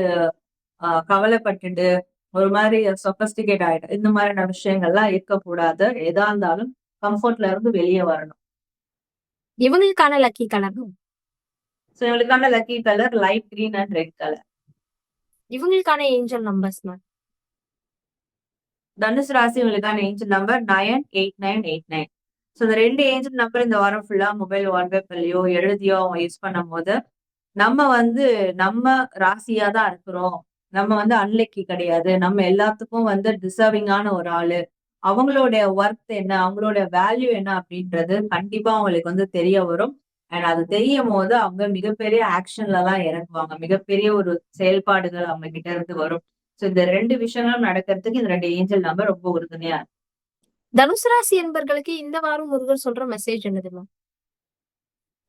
கவலைப்பட்டுட்டு ஒரு மாதிரி சொபஸ்டிகேட் ஆயிடும் இந்த மாதிரியான விஷயங்கள்லாம் இருக்கக்கூடாது. எதா இருந்தாலும் கம்ஃபர்ட்ல இருந்து வெளியே வரணும். இவங்களுக்கான லக்கி கலரும் ஸோ இவங்களுக்கான lucky colour light green and red colour இவங்களுக்கான ஏஞ்சல் நம்பர்ஸ் மேம் தனுசு ராசி உங்களுக்கான angel number nine eight nine eight nine so இந்த ரெண்டு ஏஞ்சல் நம்பர் இந்த வாரம் ஃபுல்லா மொபைல் வால்பேப்பர்லயோ எழுதியோ அவங்க யூஸ் பண்ணும் போது நம்ம வந்து நம்ம ராசியா தான் இருக்கிறோம். நம்ம வந்து அன்லக்கி கிடையாது. நம்ம எல்லாத்துக்கும் வந்து டிசர்விங்கான ஒரு ஆளு. அவங்களுடைய ஒர்த் என்ன? அவங்களோட வேல்யூ என்ன? அப்படின்றது கண்டிப்பா அவங்களுக்கு வந்து தெரிய வரும். அண்ட் அது தெரியும் போது அவங்க மிகப்பெரிய ஆக்ஷன்ல எல்லாம் இறங்குவாங்க. மிகப்பெரிய ஒரு செயல்பாடுகள் அவங்க கிட்ட இருந்து வரும். ஸோ இந்த ரெண்டு விஷயங்களும் நடக்கிறதுக்கு இந்த ரெண்டு ஏஞ்சல் நம்பர் ரொம்ப உறுதுணையா இருக்கு. தனுசு ராசி என்பர்களுக்கு இந்த வாரம் முருகர் சொல்ற மெசேஜ் என்னது மேம்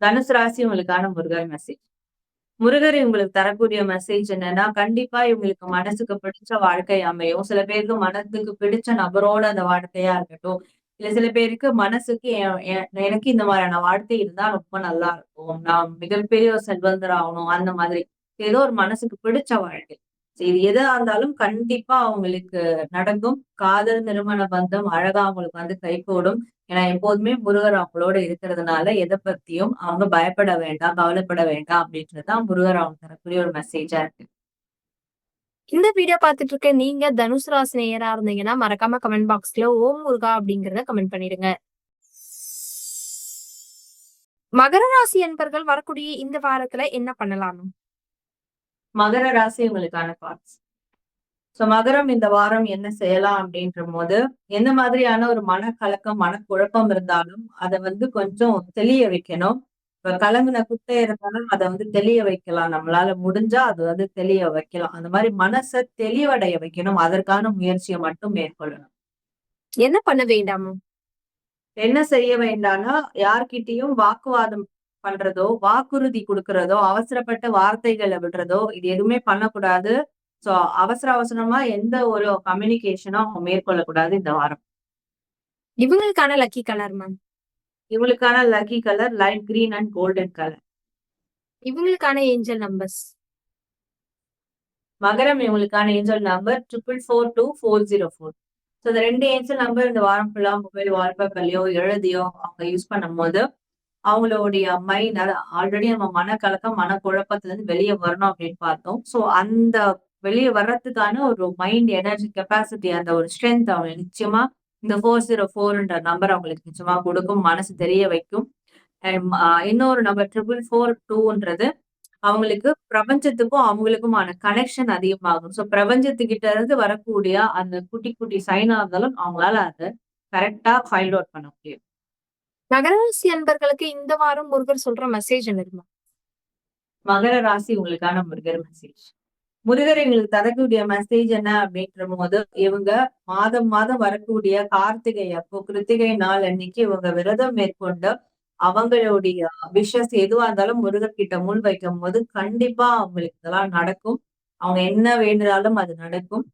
தனுசு ராசி உங்களுக்கான முருகர் மெசேஜ் முருகர் இவங்களுக்கு தரக்கூடிய மெசேஜ் என்னன்னா கண்டிப்பா இவங்களுக்கு மனசுக்கு பிடிச்ச வாழ்க்கை அமையும். சில பேருக்கு மனசுக்கு பிடிச்ச நபரோட அந்த வாழ்க்கையா இருக்கட்டும். இல்ல சில பேருக்கு மனசுக்கு எனக்கு இந்த மாதிரியான வாழ்க்கை இருந்தா ரொம்ப நல்லா இருக்கும். நான் மிகப்பெரிய ஒரு செல்வந்தர் ஆகணும் அந்த மாதிரி. ஏதோ ஒரு மனசுக்கு பிடிச்ச வாழ்க்கை. சரி இது எதா இருந்தாலும் கண்டிப்பா அவங்களுக்கு நடக்கும். காதல் திருமண பந்தம் அழகா அவங்களுக்கு வந்து கைகூடும் ஏன்னா எப்போதுமே முருகர் அவங்களோட இருக்கிறதுனால எதை பத்தியும் அவங்க பயப்பட வேண்டாம் கவலைப்பட வேண்டாம் அப்படின்றதுதான் முருகர் அவங்க தரக்கூடிய ஒரு மெசேஜா இருக்கு. இந்த வீடியோ பார்த்துட்டு இருக்க நீங்க தனுஷ் ராசி நேயரா இருந்தீங்கன்னா மறக்காம கமெண்ட் பாக்ஸ்ல ஓம் முருகா அப்படிங்கறத கமெண்ட் பண்ணிடுங்க. மகர ராசி என்பர்கள் வரக்கூடிய இந்த வாரத்துல என்ன பண்ணலாம்? மகர ராசி உங்களுக்கான பார்ட்ஸ் சோ மகரம் இந்த வாரம் என்ன செய்யலாம் அப்படின்ற போது எந்த மாதிரியான ஒரு மனக்கலக்கம் மனக்குழப்பம் இருந்தாலும் அதை வந்து கொஞ்சம் தெளிய வைக்கணும். இப்ப கலங்கின குட்டை இருந்தாலும் அதை வந்து தெளிய வைக்கலாம். நம்மளால முடிஞ்சா அது வந்து தெளிய வைக்கலாம். அந்த மாதிரி மனசை தெளிவடைய வைக்கணும். அதற்கான முயற்சியை மட்டும் மேற்கொள்ளணும். என்ன பண்ண வேண்டாமா? என்ன செய்ய வேண்டாம்னா யார்கிட்டயும் வாக்குவாதம் பண்றதோ வாக்குறுதி கொடுக்கறதோ அவசரப்பட்ட வார்த்தைகளை விடுறதோ இது எதுவுமே பண்ணக்கூடாது. சோ அவசர அவசரமா எந்த ஒரு கம்யூனிகேஷனும் மேற்கொள்ளக்கூடாது இந்த வாரம். இவங்களுக்கான லக்கி கலர் மேம் இவங்களுக்கான lucky colour light green and golden colour இவங்களுக்கான ஏஞ்சல் நம்பர்ஸ் மகரம் இவங்களுக்கான angel number triple four two four zero four so இந்த ரெண்டு ஏஞ்சல் நம்பர் இந்த வாரம் ஃபுல்லா மொபைல் வால்பேப்பர்லயோ எழுதியோ அவங்க யூஸ் பண்ணும்போது அவங்களுடைய மைண்ட் ஆல்ரெடி நம்ம மனக்கலக்கம் மனக்குழப்பத்துல இருந்து வெளியே வரணும் அப்படின்னு பார்த்தோம். ஸோ அந்த வெளியே வர்றதுக்கான ஒரு மைண்ட் எனர்ஜி கெப்பாசிட்டி அந்த ஒரு ஸ்ட்ரென்த் அவங்க நிச்சயமா இந்த ஃபோர் ஜீரோ ஃபோர்ன்ற நம்பர் அவங்களுக்கு நிச்சயமா கொடுக்கும். மனசு தெரிய வைக்கும். இன்னொரு நம்பர் ட்ரிபிள் ஃபோர் டூன்றது அவங்களுக்கு பிரபஞ்சத்துக்கும் அவங்களுக்குமான கனெக்ஷன் அதிகமாகும். ஸோ பிரபஞ்சத்துக்கிட்ட இருந்து வரக்கூடிய அந்த குட்டி குட்டி சைனா இருந்தாலும் அவங்களால அதை கரெக்டா ஃபைண்ட் அவுட் பண்ண முடியும். மகர ராசி அன்பர்களுக்கு இந்த வாரம் முருகர் சொல்ற மெசேஜ் என்னது மேம் மகர ராசி உங்களுக்கான முருகர் மெசேஜ் முருகர் எங்களுக்கு தரக்கூடிய மெசேஜ் என்ன அப்படின்ற போது இவங்க மாதம் மாதம் வரக்கூடிய கார்த்திகை அப்போ கிருத்திகை நாள் அன்னைக்கு இவங்க விரதம் மேற்கொண்டு அவங்களுடைய விஷஸ் எதுவா இருந்தாலும் முருகர் கிட்ட முன் வைக்கும் போது கண்டிப்பா அவங்களுக்கு இதெல்லாம் நடக்கும். அவங்க என்ன வேண்டுனாலும் அது நடக்கும்.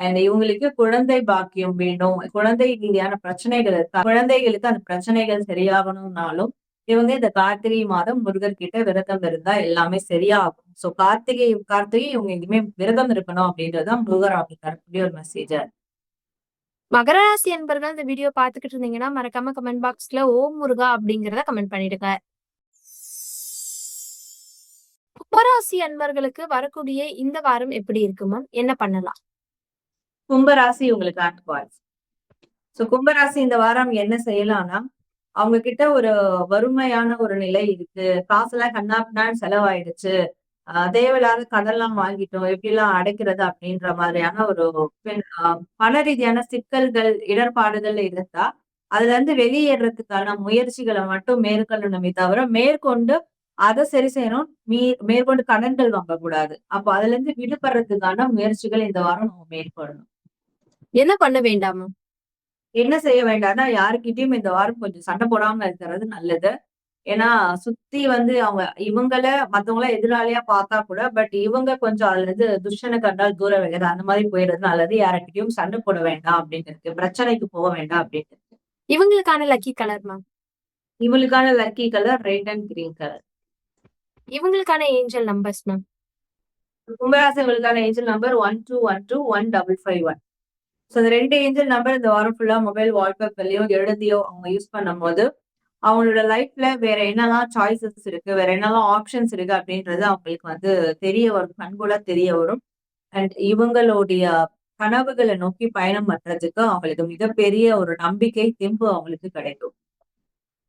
அண்ட் இவங்களுக்கு குழந்தை பாக்கியம் வேண்டும் குழந்தை ரீதியான பிரச்சனைகள் இருக்கா? குழந்தைகளுக்கு அந்த பிரச்சனைகள் சரியாகணும்னாலும் இவங்க இந்த கார்த்திகை மாதம் முருகர் கிட்ட விரதம் இருந்தா எல்லாமே சரியாகும் சோ கார்த்திகை கார்த்திகை இவங்க எங்கேயுமே விரதம் இருக்கணும் அப்படின்றதுதான் முருகர் தரக்கூடிய ஒரு மெசேஜ் மகர ராசி அன்பர்கள் இந்த வீடியோ பார்த்துக்கிட்டு இருந்தீங்கன்னா மறக்காம கமெண்ட் பாக்ஸ்ல ஓம் முருகா அப்படிங்கறத கமெண்ட் பண்ணிடுங்க. கும்பராசி அன்பர்களுக்கு வரக்கூடிய இந்த வாரம் எப்படி இருக்கு மேம் என்ன பண்ணலாம்? கும்பராசி உங்களுக்கு ஆட்பாய்ஸ் சோ கும்பராசி இந்த வாரம் என்ன செய்யலாம்னா அவங்க கிட்ட ஒரு வறுமையான ஒரு நிலை இருக்கு. காசெல்லாம் கண்ணாப்பினான்னு செலவாயிடுச்சு. தேவையில்லாத கடன்லாம் வாங்கிட்டோம். எப்படி எல்லாம் அடைக்கிறது அப்படின்ற மாதிரியான ஒரு பெண் ஆஹ் பண ரீதியான சிக்கல்கள் இடர்பாடுகள் இருந்தா அதுல இருந்து வெளியேறதுக்கான முயற்சிகளை மட்டும் மேற்கொள்ளணுமே தவிர மேற்கொண்டு அதை சரி செய்யணும். மீ மேற்கொண்டு கடன்கள் வாங்கக்கூடாது. அப்போ அதுல இருந்து விடுபடுறதுக்கான முயற்சிகள் இந்த வாரம் நம்ம மேற்கொள்ளணும். என்ன பண்ண வேண்டாமா? என்ன செய்ய வேண்டாம்னா யாருக்கிட்டயும் இந்த வாரம் கொஞ்சம் சண்டை போடாம இருக்கிறது நல்லது. ஏன்னா சுத்தி வந்து அவங்க இவங்கள மத்தவங்கள எதிராளியா பார்த்தா கூட பட் இவங்க கொஞ்சம் அதுல இருந்து துஷனை கண்டால் தூர வைக்கிறது அந்த மாதிரி போயிடுறது நல்லது. யார்கிட்டயும் சண்டை போட வேண்டாம் அப்படின்னு இருக்கு பிரச்சனைக்கு போக வேண்டாம் அப்படின்னு இருக்கு இவங்களுக்கான லக்கி கலர் மேம் இவங்களுக்கான lucky colour red and green colour இவங்களுக்கான angel numbers ma'am கும்பராசிகளுக்கான angel number one two one two one double five one so இந்த ரெண்டு ஏஞ்சல் நம்பர் இந்த வாரம் ஃபுல்லா மொபைல் வால்பேப்பர்லயோ எழுதியோ அவங்க யூஸ் பண்ணும்போது அவங்களோட லைஃப்ல வேற என்னெல்லாம் சாய்ஸஸ் இருக்கு வேற என்னெல்லாம் ஆப்ஷன்ஸ் இருக்கு அப்படின்றது அவங்களுக்கு வந்து தெரிய வரும் கண்கூடா தெரிய வரும். அண்ட் இவங்களுடைய கனவுகளை நோக்கி பயணம் பண்றதுக்கு அவங்களுக்கு மிகப்பெரிய ஒரு நம்பிக்கை தெம்பு அவங்களுக்கு கிடைக்கும்.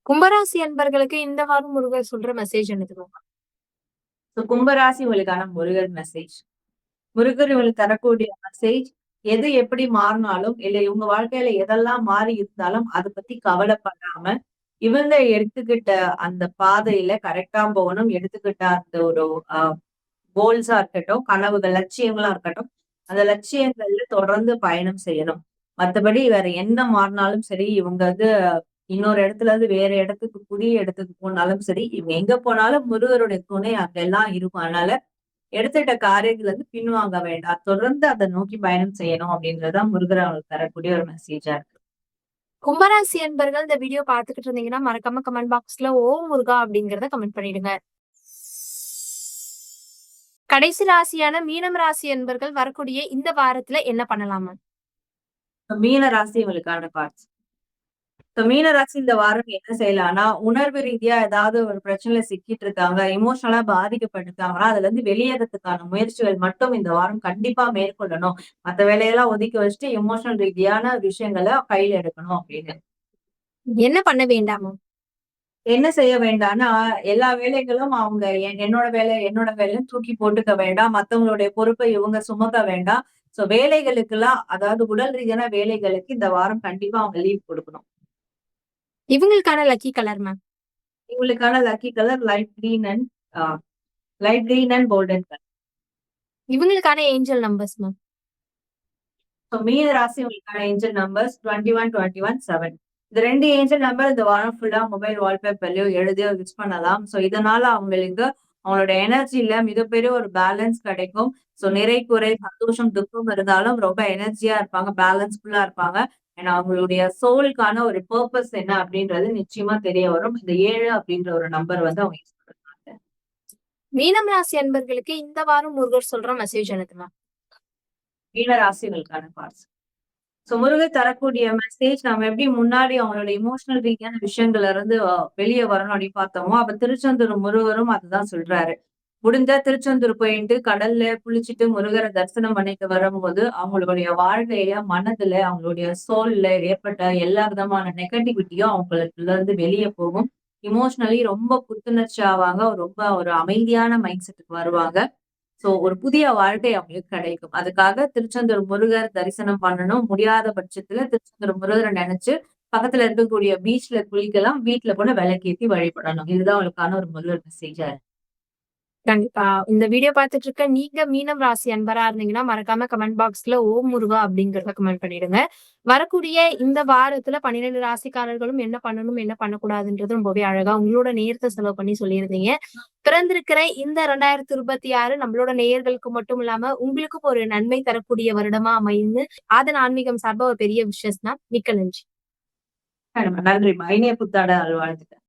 கும்பராசி அன்பர்களுக்கு இந்த வாரம் முருகர் சொல்ற மெசேஜ் என்னது ma'am? ஸோ கும்பராசி உங்களுக்கான முருகர் மெசேஜ் முருகர் இவங்களுக்கு தரக்கூடிய மெசேஜ் எது எப்படி மாறினாலும் இல்லை இவங்க வாழ்க்கையில எதெல்லாம் மாறி இருந்தாலும் அதை பத்தி கவலைப்படாம இவங்க எடுத்துக்கிட்ட அந்த பாதையில கரெக்டா போகணும் எடுத்துக்கிட்ட அந்த ஒரு கோல்ஸா இருக்கட்டும் கனவுகள் லட்சியங்களா இருக்கட்டும் அந்த லட்சியங்கள்ல தொடர்ந்து பயணம் செய்யணும். மற்றபடி வேற என்ன மாறினாலும் சரி இவங்க வந்து இன்னொரு இடத்துல இருந்து வேற இடத்துக்கு புதிய இடத்துக்கு போனாலும் சரி இவங்க எங்க போனாலும் முருகருடைய துணை அங்கெல்லாம் இருக்கும். அதனால எடுத்துட்ட காரியத்துல இருந்து பின்வாங்க வேண்டாம். தொடர்ந்து அதை நோக்கி பயணம் செய்யணும் அப்படின்றதுதான் முருகர் அவங்களுக்கு தரக்கூடிய ஒரு மெசேஜா இருக்கு. கும்பராசி அன்பர்கள் இந்த வீடியோ பார்த்துக்கிட்டு இருந்தீங்கன்னா மறக்காம கமெண்ட் பாக்ஸ்ல ஓ முருகா அப்படிங்கறத கமெண்ட் பண்ணிடுங்க. கடைசி ராசியான மீனம் ராசி அன்பர்கள் வரக்கூடிய இந்த வாரத்துல என்ன பண்ணலாமா? மீன ராசி இவங்களுக்கான பார்ட்ஸ் இப்ப மீன ராசி இந்த வாரம் என்ன செய்யலாம்னா உணர்வு ரீதியா ஏதாவது ஒரு பிரச்சனையில சிக்கிட்டு இருக்காங்க எமோஷனலா பாதிக்கப்பட்டிருக்காங்கன்னா அதுல இருந்து வெளியேறதுக்கான முயற்சிகள் மட்டும் இந்த வாரம் கண்டிப்பா மேற்கொள்ளணும். மத்த வேலையெல்லாம் ஒதுக்கி வச்சுட்டு எமோஷனல் ரீதியான விஷயங்களை கையில எடுக்கணும் அப்படின்னு. என்ன பண்ண வேண்டாமா? என்ன செய்ய வேண்டாம்னா எல்லா வேலைகளும் அவங்க என்- என்னோட வேலை என்னோட வேலைன்னு தூக்கி போட்டுக்க வேண்டாம். மத்தவங்களுடைய பொறுப்பை இவங்க சுமக்க வேண்டாம். சோ வேலைகளுக்கெல்லாம் அதாவது உடல் ரீதியான வேலைகளுக்கு இந்த வாரம் கண்டிப்பா அவங்க லீவ் கொடுக்கணும். இவங்களுக்கான லக்கி கலர் மேம் இவங்களுக்கான lucky colour light green and light green and golden colour இவங்களுக்கான ஏஞ்சல் நம்பர்ஸ் மேம் ஸோ மீன ராசி உங்களுக்கான angel numbers twenty one twenty one seven இந்த ரெண்டு ஏஞ்சல் நம்பர் இந்த வாரம் ஃபுல்லா மொபைல் வால்பேப்பர்லயோ எழுதியோ யூஸ் பண்ணலாம். ஸோ இதனால அவங்களுக்கு அவங்களோட எனர்ஜில மிகப்பெரிய ஒரு பேலன்ஸ் கிடைக்கும். ஸோ நிறை குறை சந்தோஷம் துக்கம் இருந்தாலும் ரொம்ப எனர்ஜியா இருப்பாங்க பேலன்ஸ்ஃபுல்லா இருப்பாங்க. அண்ட் அவங்களுடைய சோலுக்கான ஒரு பர்பஸ் என்ன அப்படின்றது நிச்சயமா தெரிய வரும். இந்த ஏழு அப்படின்ற ஒரு நம்பர் வந்து அவங்க யூஸ் பண்ணுறாங்க மீனம் ராசி அன்பர்களுக்கு இந்த வாரம் முருகர் சொல்ற மெசேஜ் மேம் மீன ராசிகளுக்கான பார்ட்ஸ் ஸோ முருகர் தரக்கூடிய மெசேஜ் நம்ம எப்படி முன்னாடி அவங்களோட இமோஷனல் ரீதியான விஷயங்கள்ல இருந்து வெளியே வரணும் அப்படின்னு பார்த்தோமோ அப்ப திருச்செந்தூர் முருகரும் அதுதான் சொல்றாரு. முடிஞ்சா திருச்செந்தூர் போயிட்டு கடல்ல குளிச்சுட்டு முருகரை தரிசனம் பண்ணிட்டு வரும்போது அவங்களுடைய வாழ்க்கையில மனதுல அவங்களுடைய சோல்ல ஏற்பட்ட எல்லா விதமான நெகட்டிவிட்டியும் அவங்களுக்குள்ள இருந்து வெளியே போகும். இமோஷனலி ரொம்ப புத்துணர்ச்சி ஆவாங்க ரொம்ப ஒரு அமைதியான மைண்ட் செட்டுக்கு வருவாங்க. சோ ஒரு புதிய வாழ்க்கை அவங்களுக்கு கிடைக்கும். அதுக்காக திருச்செந்தூர் முருகர் தரிசனம் பண்ணணும். முடியாத பட்சத்துல திருச்செந்தூர் முருகரை நினைச்சு பக்கத்துல இருக்கக்கூடிய பீச்ல குளிக்கலாம். வீட்டுல கூட விளக்கேத்தி வழிபடணும். இதுதான் அவங்களுக்கான ஒரு முதல் மெசேஜா இருக்கு. கண்டிப்பா. இந்த வீடியோ பார்த்துட்டு இருக்க நீங்க மீனம் ராசி அன்பரா இருந்தீங்கன்னா மறக்காம கமெண்ட் பாக்ஸ்ல ஓம் முருகா அப்படிங்கறத கமெண்ட் பண்ணிடுங்க. வரக்கூடிய இந்த வாரத்துல பன்னிரெண்டு ராசிக்காரர்களும் என்ன பண்ணணும் என்ன பண்ணக்கூடாதுன்றது ரொம்பவே அழகா உங்களோட நேரத்தை செலவு பண்ணி சொல்லியிருந்தீங்க. பிறந்திருக்கிற இந்த ரெண்டாயிரத்தி இருபத்தி ஆறு நம்மளோட நேயர்களுக்கு மட்டும் இல்லாம உங்களுக்கும் ஒரு நன்மை தரக்கூடிய வருடமா அமையுன்னு அதன் ஆன்மீகம் சார்பா ஒரு பெரிய விஷயம் தான் மிக்க நன்றி. நன்றி. இனிய புத்தாட அல்வாழ்த்துக்கள்